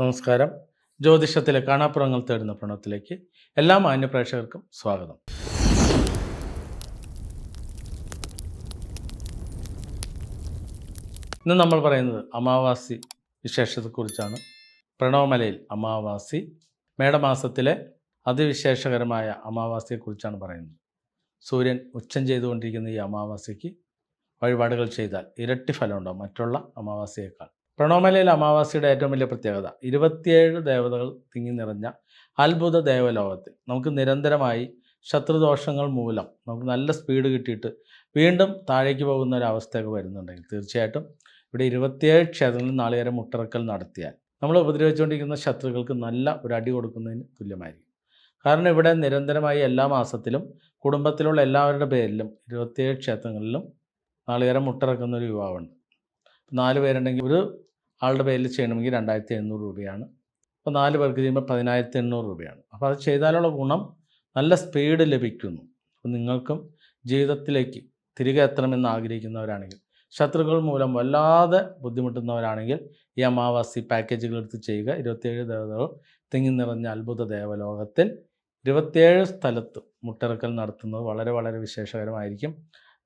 നമസ്കാരം. ജ്യോതിഷത്തിലെ കാണാപ്പുറങ്ങൾ തേടുന്ന പ്രണവത്തിലേക്ക് എല്ലാ മാന്യപ്രേക്ഷകർക്കും സ്വാഗതം. ഇന്ന് നമ്മൾ പറയുന്നത് അമാവാസി വിശേഷത്തെക്കുറിച്ചാണ്. പ്രണവമലയിൽ അമാവാസി മേടമാസത്തിലെ അതിവിശേഷകരമായ അമാവാസിയെക്കുറിച്ചാണ് പറയുന്നത്. സൂര്യൻ ഉച്ചം ചെയ്തുകൊണ്ടിരിക്കുന്ന ഈ അമാവാസിക്ക് വഴിപാടുകൾ ചെയ്താൽ ഇരട്ടി ഫലമുണ്ടോ മറ്റുള്ള അമാവാസിയേക്കാൾ. പ്രണവമലയിലെ അമാവാസിയുടെ ഏറ്റവും വലിയ പ്രത്യേകത ഇരുപത്തിയേഴ് ദേവതകൾ തിങ്ങി നിറഞ്ഞ അത്ഭുത ദേവലോകത്തിൽ. നമുക്ക് നിരന്തരമായി ശത്രുദോഷങ്ങൾ മൂലം നമുക്ക് നല്ല സ്പീഡ് കിട്ടിയിട്ട് വീണ്ടും താഴേക്ക് പോകുന്ന ഒരു അവസ്ഥയൊക്കെ വരുന്നുണ്ടെങ്കിൽ തീർച്ചയായിട്ടും ഇവിടെ ഇരുപത്തിയേഴ് ക്ഷേത്രങ്ങളിൽ നാളികേരം മുട്ടിറക്കൽ നടത്തിയാൽ നമ്മൾ ഉപദ്രവിച്ചുകൊണ്ടിരിക്കുന്ന ശത്രുക്കൾക്ക് നല്ല ഒരു അടി കൊടുക്കുന്നതിന് തുല്യമായിരിക്കും. കാരണം ഇവിടെ നിരന്തരമായി എല്ലാ മാസത്തിലും കുടുംബത്തിലുള്ള എല്ലാവരുടെ പേരിലും ഇരുപത്തിയേഴ് ക്ഷേത്രങ്ങളിലും നാളികേരം മുട്ടിറക്കുന്ന ഒരു യുവാവുണ്ട്. നാല് പേരുണ്ടെങ്കിൽ ഒരു ആളുടെ പേരിൽ ചെയ്യണമെങ്കിൽ രണ്ടായിരത്തി എണ്ണൂറ് രൂപയാണ്. അപ്പോൾ നാല് പേർക്ക് ചെയ്യുമ്പോൾ പതിനായിരത്തി എണ്ണൂറ് രൂപയാണ്. അപ്പോൾ അത് ചെയ്താലുള്ള ഗുണം നല്ല സ്പീഡ് ലഭിക്കുന്നു. അപ്പോൾ നിങ്ങൾക്കും ജീവിതത്തിലേക്ക് തിരികെ എത്തണമെന്ന് ആഗ്രഹിക്കുന്നവരാണെങ്കിൽ ശത്രുക്കൾ മൂലം വല്ലാതെ ബുദ്ധിമുട്ടുന്നവരാണെങ്കിൽ ഈ അമാവാസി പാക്കേജുകൾ എടുത്ത് ചെയ്യുക. ഇരുപത്തിയേഴ് ദേവതകൾ തിങ്ങി നിറഞ്ഞ അത്ഭുത ദേവലോകത്തിൽ ഇരുപത്തിയേഴ് സ്ഥലത്ത് മുട്ടിറക്കൽ നടത്തുന്നത് വളരെ വളരെ വിശേഷകരമായിരിക്കും.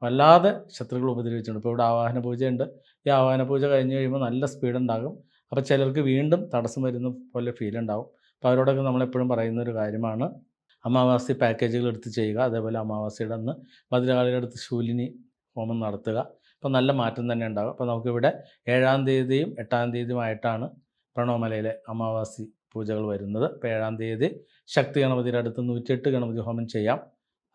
വല്ലാതെ ശത്രുക്കൾ ഉപദ്രവിച്ചിട്ടുണ്ട്. ഇപ്പോൾ ഇവിടെ ആവാഹന പൂജയുണ്ട്. ഈ ആവാഹന പൂജ കഴിഞ്ഞ് കഴിയുമ്പോൾ നല്ല സ്പീഡ് ഉണ്ടാകും. അപ്പോൾ ചിലർക്ക് വീണ്ടും തടസ്സം വരുന്ന പോലെ ഫീൽ ഉണ്ടാകും. അപ്പോൾ അവരോടൊക്കെ നമ്മളെപ്പോഴും പറയുന്ന ഒരു കാര്യമാണ്. അമാവാസി പാക്കേജുകൾ എടുത്ത് ചെയ്യുക. അതേപോലെ അമാവാസിയുടെ അന്ന് ഭദ്രകാളിയുടെ അടുത്ത് ശൂലിനി ഹോമം നടത്തുക. അപ്പോൾ നല്ല മാറ്റം തന്നെ ഉണ്ടാകും. അപ്പോൾ നമുക്കിവിടെ ഏഴാം തീയതിയും എട്ടാം തീയതിയുമായിട്ടാണ് പ്രണവമലയിലെ അമാവാസി പൂജകൾ വരുന്നത്. അപ്പോൾ ഏഴാം തീയതി ശക്തി ഗണപതിയുടെ അടുത്ത് നൂറ്റിയെട്ട് ഗണപതി ഹോമം ചെയ്യാം.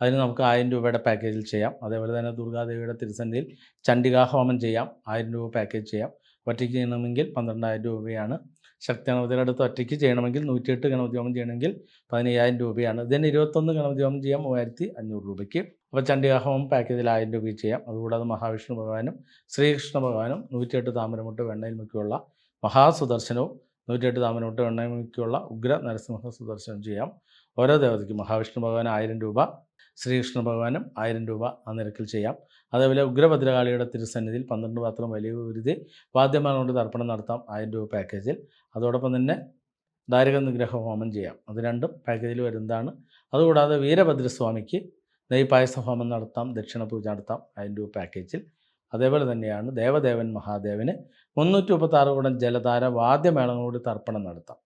അതിന് നമുക്ക് ആയിരം രൂപയുടെ പാക്കേജിൽ ചെയ്യാം. അതേപോലെ തന്നെ ദുർഗാദേവിയുടെ തിരുസന്നിധിയിൽ ചണ്ഡികാ ഹോമം ചെയ്യാം. ആയിരം രൂപ പാക്കേജ് ചെയ്യാം. ഒറ്റയ്ക്ക് ചെയ്യണമെങ്കിൽ പന്ത്രണ്ടായിരം രൂപയാണ്. ശക്തി ഗണപതിയുടെ അടുത്ത് ഒറ്റയ്ക്ക് ചെയ്യണമെങ്കിൽ നൂറ്റിയെട്ട് ഗണപതി ഹോമം ചെയ്യണമെങ്കിൽ പതിനയ്യായിരം രൂപയാണ്. ഇതിന് ഇരുപത്തൊന്ന് ഗണപതി ഹോമം ചെയ്യാം മൂവായിരത്തി അഞ്ഞൂറ് രൂപയ്ക്ക്. അപ്പോൾ ചണ്ഡികാ ഹോമം പാക്കേജിൽ ആയിരം രൂപയ്ക്ക് ചെയ്യാം. അതുകൂടാതെ മഹാവിഷ്ണു ഭഗവാനും ശ്രീകൃഷ്ണ ഭഗവാനും നൂറ്റിയെട്ട് താമരമുട്ട് വെണ്ണയിൽ മുക്കിയുള്ള മഹാസുദർശനവും നൂറ്റിയെട്ട് താമരമുട്ട് വെണ്ണയിൽ മുക്കിയുള്ള ഉഗ്ര നരസിംഹ സുദർശനം ചെയ്യാം. ഓരോ ദേവതയ്ക്കും മഹാവിഷ്ണു ഭഗവാൻ ആയിരം രൂപ ശ്രീകൃഷ്ണ ഭഗവാനും ആയിരം രൂപ ആ നിരക്കിൽ ചെയ്യാം. അതേപോലെ ഉഗ്രഭദ്രകാളിയുടെ തിരുസന്നിധിയിൽ പന്ത്രണ്ട് പാത്രം വലിയ ഉരുതി വാദ്യമാല കൊണ്ട് തർപ്പണം നടത്താം ആയിരം രൂപ പാക്കേജിൽ അതോടൊപ്പം തന്നെ ദാരക നിഗ്രഹ ഹോമം ചെയ്യാം. അത് രണ്ടും പാക്കേജിൽ വരുന്നതാണ്. അതുകൂടാതെ വീരഭദ്രസ്വാമിക്ക് നെയ്പായസ ഹോമം നടത്താം ദക്ഷിണ പൂജ നടത്താം ആയിരം രൂപ പാക്കേജിൽ അതേപോലെ തന്നെയാണ് ദേവദേവൻ മഹാദേവന് മുന്നൂറ്റി മുപ്പത്താറ് കൂടം ജലധാര വാദ്യമേളങ്ങളോട് തർപ്പണം നടത്താം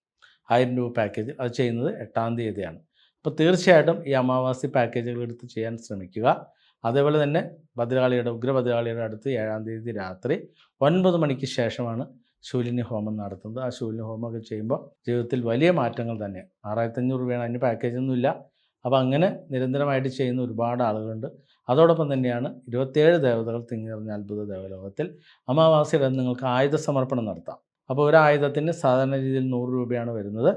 ആയിരം രൂപ പാക്കേജിൽ അത് ചെയ്യുന്നത് എട്ടാം തീയതിയാണ്. അപ്പോൾ തീർച്ചയായിട്ടും ഈ അമാവാസി പാക്കേജുകൾ എടുത്ത് ചെയ്യാൻ ശ്രമിക്കുക. അതേപോലെ തന്നെ ഭദ്രകാളിയുടെ ഉഗ്രഭദ്രകാളിയുടെ അടുത്ത് ഏഴാം തീയതി രാത്രി ഒൻപത് മണിക്ക് ശേഷമാണ് ശൂലിനി ഹോമം നടത്തുന്നത്. ആ ശൂലിനി ഹോമമൊക്കെ ചെയ്യുമ്പോൾ ജീവിതത്തിൽ വലിയ മാറ്റങ്ങൾ തന്നെ. ആറായിരത്തഞ്ഞൂറ് രൂപയാണ്. അതിന് പാക്കേജൊന്നുമില്ല അപ്പോൾ അങ്ങനെ നിരന്തരമായിട്ട് ചെയ്യുന്ന ഒരുപാട് ആളുകളുണ്ട്. അതോടൊപ്പം തന്നെയാണ് ഇരുപത്തിയേഴ് ദേവതകൾ തിങ്ങി നിറഞ്ഞ അത്ഭുത ദേവലോകത്തിൽ അമാവാസിയുടെ നിങ്ങൾക്ക് ആയുധ സമർപ്പണം നടത്താം. അപ്പോൾ ഒരു ആയുധത്തിന് സാധാരണ രീതിയിൽ നൂറ് രൂപയാണ് വരുന്നത്.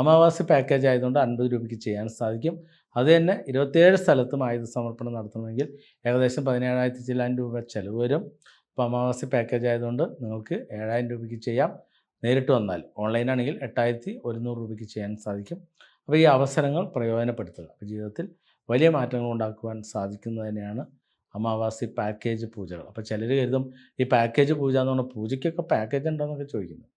അമാവാസി പാക്കേജ് ആയതുകൊണ്ട് അൻപത് രൂപയ്ക്ക് ചെയ്യാൻ സാധിക്കും. അത് തന്നെ ഇരുപത്തിയേഴ് സ്ഥലത്തും ആയുധ സമർപ്പണം നടത്തണമെങ്കിൽ ഏകദേശം പതിനേഴായിരത്തി ചില്ലായിരം രൂപ ചിലവ് വരും. അപ്പോൾ അമാവാസി പാക്കേജ് ആയതുകൊണ്ട് നിങ്ങൾക്ക് ഏഴായിരം രൂപയ്ക്ക് ചെയ്യാം. നേരിട്ട് വന്നാൽ ഓൺലൈനാണെങ്കിൽ എട്ടായിരത്തി ഒരുന്നൂറ് രൂപയ്ക്ക് ചെയ്യാൻ സാധിക്കും. അപ്പോൾ ഈ അവസരങ്ങൾ പ്രയോജനപ്പെടുത്തുക. അപ്പോൾ ജീവിതത്തിൽ വലിയ മാറ്റങ്ങൾ ഉണ്ടാക്കുവാൻ സാധിക്കുന്നത് തന്നെയാണ് അമാവാസി പാക്കേജ് പൂജകൾ. അപ്പോൾ ചിലർ കരുതും ഈ പാക്കേജ് പൂജ എന്ന് പറഞ്ഞാൽ പൂജയ്ക്കൊക്കെ പാക്കേജ് ഉണ്ടോ എന്നൊക്കെ ചോദിക്കുന്നത്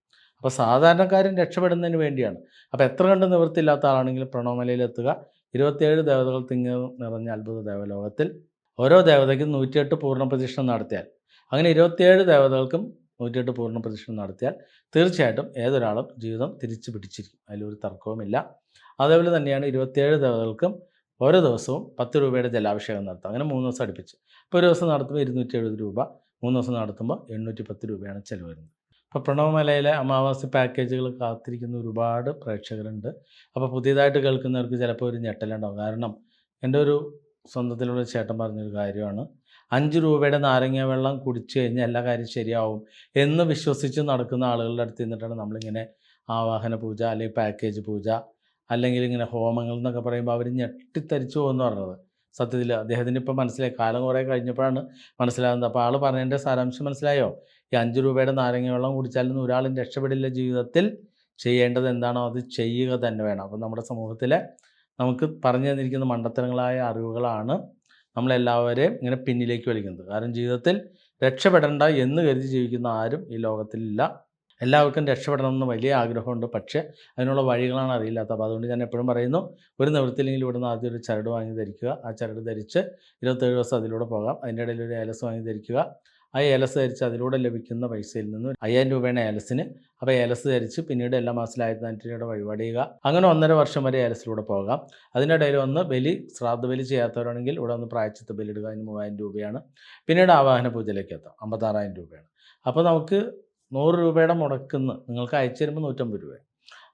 അപ്പോൾ സാധാരണക്കാരൻ രക്ഷപ്പെടുന്നതിന് വേണ്ടിയാണ്. അപ്പോൾ എത്ര കണ്ട് നിവൃത്തിയില്ലാത്ത ആളാണെങ്കിലും പ്രണവമലയിലെത്തുക ഇരുപത്തിയേഴ് ദേവതകൾ തിങ്ങി നിറഞ്ഞ അത്ഭുത ദേവലോകത്തിൽ ഓരോ ദേവതയ്ക്കും നൂറ്റിയെട്ട് പൂർണ പ്രദക്ഷിണം നടത്തിയാൽ. അങ്ങനെ ഇരുപത്തിയേഴ് ദേവതകൾക്കും നൂറ്റിയെട്ട് പൂർണ പ്രദക്ഷിണം നടത്തിയാൽ തീർച്ചയായിട്ടും ഏതൊരാളും ജീവിതം തിരിച്ചു പിടിച്ചിരിക്കും. അതിലൊരു തർക്കവുമില്ല. അതേപോലെ തന്നെയാണ് ഇരുപത്തിയേഴ് ദേവതകൾക്കും ഓരോ ദിവസവും പത്ത് രൂപയുടെ ജലാഭിഷേകം നടത്തും അങ്ങനെ മൂന്ന് ദിവസം അടുപ്പിച്ച്. ഇപ്പോൾ ഒരു ദിവസം നടത്തുമ്പോൾ ഇരുന്നൂറ്റി എഴുപത് രൂപ മൂന്ന് ദിവസം നടത്തുമ്പോൾ എണ്ണൂറ്റി പത്ത് രൂപയാണ് ചിലവ് വരുന്നത്. ഇപ്പോൾ പ്രണവമലയിലെ അമാവാസി പാക്കേജുകൾ കാത്തിരിക്കുന്ന ഒരുപാട് പ്രേക്ഷകരുണ്ട്. അപ്പോൾ പുതിയതായിട്ട് കേൾക്കുന്നവർക്ക് ചിലപ്പോൾ ഒരു ഞെട്ടലുണ്ടാവും. കാരണം എന്റെ ഒരു സ്വന്തത്തിലുള്ള ചേട്ടൻ പറഞ്ഞൊരു കാര്യമാണ്. അഞ്ച് രൂപയുടെ നാരങ്ങ വെള്ളം കുടിച്ചു കഴിഞ്ഞാൽ എല്ലാ കാര്യം ശരിയാവും എന്ന് വിശ്വസിച്ച് നടക്കുന്ന ആളുകളുടെ അടുത്ത് നിന്നിട്ടാണ് നമ്മളിങ്ങനെ ആവാഹന പൂജ അല്ലെങ്കിൽ പാക്കേജ് പൂജ അല്ലെങ്കിൽ ഇങ്ങനെ ഹോമങ്ങൾ എന്നൊക്കെ പറയുമ്പോൾ അവർ ഞെട്ടിത്തരിച്ചു പോകുമെന്ന് പറഞ്ഞത്. സത്യത്തിൽ അദ്ദേഹത്തിന് ഇപ്പോൾ മനസ്സിലായി. കാലം കുറേ കഴിഞ്ഞപ്പോഴാണ് മനസ്സിലാകുന്നത്. അപ്പോൾ ആൾ പറഞ്ഞതിന്റെ സാരാംശം മനസ്സിലായോ? ഈ അഞ്ച് രൂപയുടെ നാരങ്ങ വെള്ളം കുടിച്ചാലൊന്നും ഒരാളും രക്ഷപ്പെടില്ല ജീവിതത്തിൽ. ചെയ്യേണ്ടത് എന്താണോ അത് ചെയ്യുക തന്നെ വേണം. അപ്പോൾ നമ്മുടെ സമൂഹത്തിൽ നമുക്ക് പറഞ്ഞു തന്നിരിക്കുന്ന മണ്ടത്തരങ്ങളായ അറിവുകളാണ് നമ്മളെല്ലാവരെയും ഇങ്ങനെ പിന്നിലേക്ക് വലിക്കുന്നത്. കാരണം ജീവിതത്തിൽ രക്ഷപ്പെടേണ്ട എന്ന് കരുതി ജീവിക്കുന്ന ആരും ഈ ലോകത്തിലില്ല. എല്ലാവർക്കും രക്ഷപ്പെടണം എന്ന് വലിയ ആഗ്രഹമുണ്ട്. പക്ഷേ അതിനുള്ള വഴികളാണ് അറിയില്ലാത്തത്. അപ്പോൾ അതുകൊണ്ട് ഞാൻ എപ്പോഴും പറയുന്നു ഒരു നിവൃത്തിയില്ലെങ്കിൽ ഇവിടുന്ന് ആദ്യം ഒരു ചരട് വാങ്ങി ധരിക്കുക. ആ ചരട് ധരിച്ച് ഇരുപത്തേഴ് ദിവസം അതിലൂടെ പോകാം. അതിന്റെ ഇടയിൽ ഒരു ഏലസ് വാങ്ങി ധരിക്കുക. ആ ഏലസ് ധരിച്ച് അതിലൂടെ ലഭിക്കുന്ന പൈസയിൽ നിന്ന് അയ്യായിരം രൂപയാണ് ഏലസിന്. അപ്പോൾ ഏലസ് ധരിച്ച് പിന്നീട് എല്ലാ മാസത്തിലും ആയിരത്തി നാനൂറ്റി രൂപയുടെ വഴിപാട് ചെയ്യുക. അങ്ങനെ ഒന്നര വർഷം വരെ ഏലസിലൂടെ പോകാം. അതിനിടയിൽ ഒന്ന് ബലി ശ്രാദ്ധ ബലി ചെയ്യാത്തവരാണെങ്കിൽ ഇവിടെ ഒന്ന് പ്രായച്ചിത്ത ബലി ഇടുക അതിന് മൂവായിരം രൂപയാണ്. പിന്നീട് ആവാഹന പൂജയിലേക്ക് എത്താം. അമ്പത്താറായിരം രൂപയാണ്. അപ്പോൾ നമുക്ക് നൂറ് രൂപയുടെ മുടക്കുന്ന നിങ്ങൾക്ക് അയച്ചു തരുമ്പോൾ നൂറ്റമ്പത് രൂപ.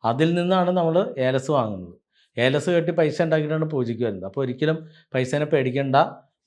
അതിൽ നിന്നാണ് നമ്മൾ ഏലസ് വാങ്ങുന്നത്. ഏലസ് കെട്ടി പൈസ ഉണ്ടാക്കിയിട്ടാണ് പൂജയ്ക്ക് വരുന്നത്. അപ്പോൾ ഒരിക്കലും പൈസേനെ പേടിക്കേണ്ട.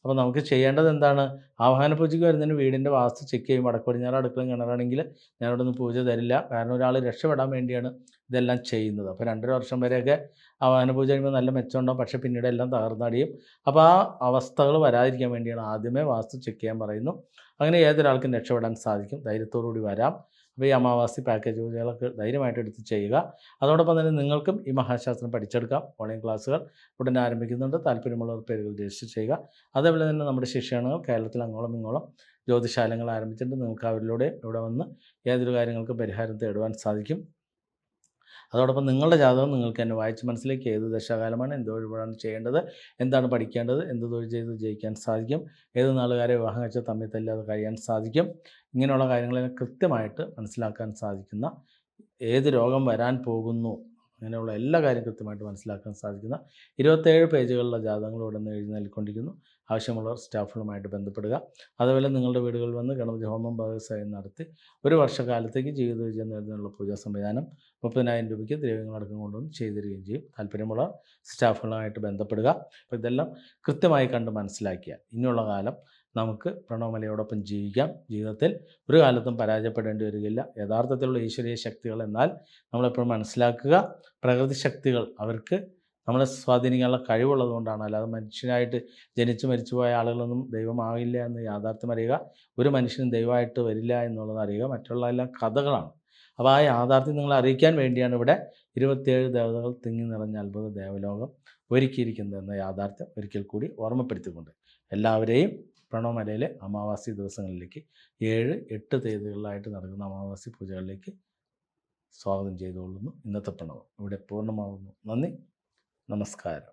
അപ്പോൾ നമുക്ക് ചെയ്യേണ്ടത് എന്താണ്? ആഹ്വാന പൂജയ്ക്ക് വരുന്നതിന് വീടിന്റെ വാസ്തു ചെക്ക് ചെയ്യും. വടക്ക് പടിഞ്ഞാറ് അടുക്കളയും കിണറാണെങ്കിൽ ഞാനിവിടെ നിന്ന് പൂജ തരില്ല. കാരണം ഒരാൾ രക്ഷപ്പെടാൻ വേണ്ടിയാണ് ഇതെല്ലാം ചെയ്യുന്നത്. അപ്പോൾ രണ്ടര വർഷം വരെയൊക്കെ ആഹ്വാന പൂജ കഴിയുമ്പോൾ നല്ല മെച്ചമുണ്ടാവും. പക്ഷേ പിന്നീട് എല്ലാം തകർന്നടിയും അപ്പോൾ ആ അവസ്ഥകൾ വരാതിരിക്കാൻ വേണ്ടിയാണ് ആദ്യമേ വാസ്തു ചെക്ക് ചെയ്യാൻ പറയുന്നു. അങ്ങനെ ഏതൊരാൾക്കും രക്ഷപ്പെടാൻ സാധിക്കും. ധൈര്യത്തോടുകൂടി വരാം. അപ്പോൾ ഈ അമാവാസി പാക്കേജ് പൂജകളൊക്കെ ധൈര്യമായിട്ട് എടുത്ത് ചെയ്യുക. അതോടൊപ്പം തന്നെ നിങ്ങൾക്കും ഈ മഹാശാസ്ത്രം പഠിച്ചെടുക്കാം. ഓൺലൈൻ ക്ലാസ്സുകൾ ഉടൻ ആരംഭിക്കുന്നുണ്ട്. താല്പര്യമുള്ളവർ പേരുകൾ രജിസ്റ്റർ ചെയ്യുക. അതേപോലെ തന്നെ നമ്മുടെ ശിക്ഷണങ്ങൾ കേരളത്തിൽ അങ്ങോളം ഇങ്ങോളം ജ്യോതിശാലങ്ങൾ ആരംഭിച്ചിട്ടുണ്ട്. നിങ്ങൾക്ക് അവരിലൂടെ ഇവിടെ വന്ന് ഏതൊരു കാര്യങ്ങൾക്കും പരിഹാരം തേടുവാൻ സാധിക്കും. അതോടൊപ്പം നിങ്ങളുടെ ജാതകം നിങ്ങൾക്ക് തന്നെ വായിച്ച് മനസ്സിലേക്ക് ഏത് ദശാകാലമാണ് എന്ത് വഴിപാടാണ് ചെയ്യേണ്ടത് എന്താണ് പഠിക്കേണ്ടത് എന്ത് തൊഴിൽ ചെയ്ത് ജയിക്കാൻ സാധിക്കും ഏത് നാളുകാരെ വിവാഹം കഴിച്ച തമ്മിൽ തല്ലാതെ കഴിയാൻ സാധിക്കും ഇങ്ങനെയുള്ള കാര്യങ്ങളെ കൃത്യമായിട്ട് മനസ്സിലാക്കാൻ സാധിക്കുന്ന ഏത് രോഗം വരാൻ പോകുന്നു അങ്ങനെയുള്ള എല്ലാ കാര്യം കൃത്യമായിട്ട് മനസ്സിലാക്കാൻ സാധിക്കുന്ന ഇരുപത്തേഴ് പേജുകളുള്ള ജാതകങ്ങളോടൊന്ന് എഴുതി നൽകിക്കൊണ്ടിരിക്കുന്നു. ആവശ്യമുള്ളവർ സ്റ്റാഫുകളുമായിട്ട് ബന്ധപ്പെടുക. അതുപോലെ നിങ്ങളുടെ വീടുകളിൽ വന്ന് ഗണപതി ഹോമം ഭാഗസായി നടത്തി ഒരു വർഷക്കാലത്തേക്ക് ജീവിത വിജയം നേടുന്നതിനുള്ള പൂജാ സംവിധാനം മുപ്പതിനായിരം രൂപയ്ക്ക് ദ്രവ്യങ്ങളടക്കം കൊണ്ടുവന്ന് ചെയ്തു തരികയും ചെയ്യും. താല്പര്യമുള്ള സ്റ്റാഫുകളുമായിട്ട് ബന്ധപ്പെടുക. അപ്പോൾ ഇതെല്ലാം കൃത്യമായി കണ്ട് മനസ്സിലാക്കിയ ഇനിയുള്ള കാലം നമുക്ക് പ്രണവമലയോടൊപ്പം ജീവിക്കാം. ജീവിതത്തിൽ ഒരു കാലത്തും പരാജയപ്പെടേണ്ടി വരികയില്ല. യഥാർത്ഥത്തിലുള്ള ഈശ്വരീയ ശക്തികൾ എന്നാൽ നമ്മളെപ്പോഴും മനസ്സിലാക്കുക. പ്രകൃതി ശക്തികൾ അവർക്ക് നമ്മളെ സ്വാധീനിക്കാനുള്ള കഴിവുള്ളത് കൊണ്ടാണ്. അല്ലാതെ മനുഷ്യനായിട്ട് ജനിച്ചു മരിച്ചു പോയ ആളുകളൊന്നും ദൈവമാകില്ല എന്ന് യാഥാർത്ഥ്യം അറിയുക ഒരു മനുഷ്യനും ദൈവമായിട്ട് വരില്ല എന്നുള്ളത് അറിയുക മറ്റുള്ള എല്ലാം കഥകളാണ്. അപ്പോൾ ആ യാഥാർത്ഥ്യം നിങ്ങൾ അറിയിക്കാൻ വേണ്ടിയാണ് ഇവിടെ ഇരുപത്തിയേഴ് ദേവതകൾ തിങ്ങി നിറഞ്ഞ അത്ഭുത ദേവലോകം ഒരുക്കിയിരിക്കുന്നത് എന്ന യാഥാർത്ഥ്യം ഒരിക്കൽ കൂടി ഓർമ്മപ്പെടുത്തിക്കൊണ്ട് എല്ലാവരെയും പ്രണവമലയിലെ അമാവാസി ദിവസങ്ങളിലേക്ക് ഏഴ് എട്ട് തീയതികളിലായിട്ട് നടക്കുന്ന അമാവാസി പൂജകളിലേക്ക് സ്വാഗതം ചെയ്തുകൊള്ളുന്നു. ഇന്നത്തെ പ്രണവം ഇവിടെ പൂർണമാകുന്നു നന്ദി. നമസ്കാരം.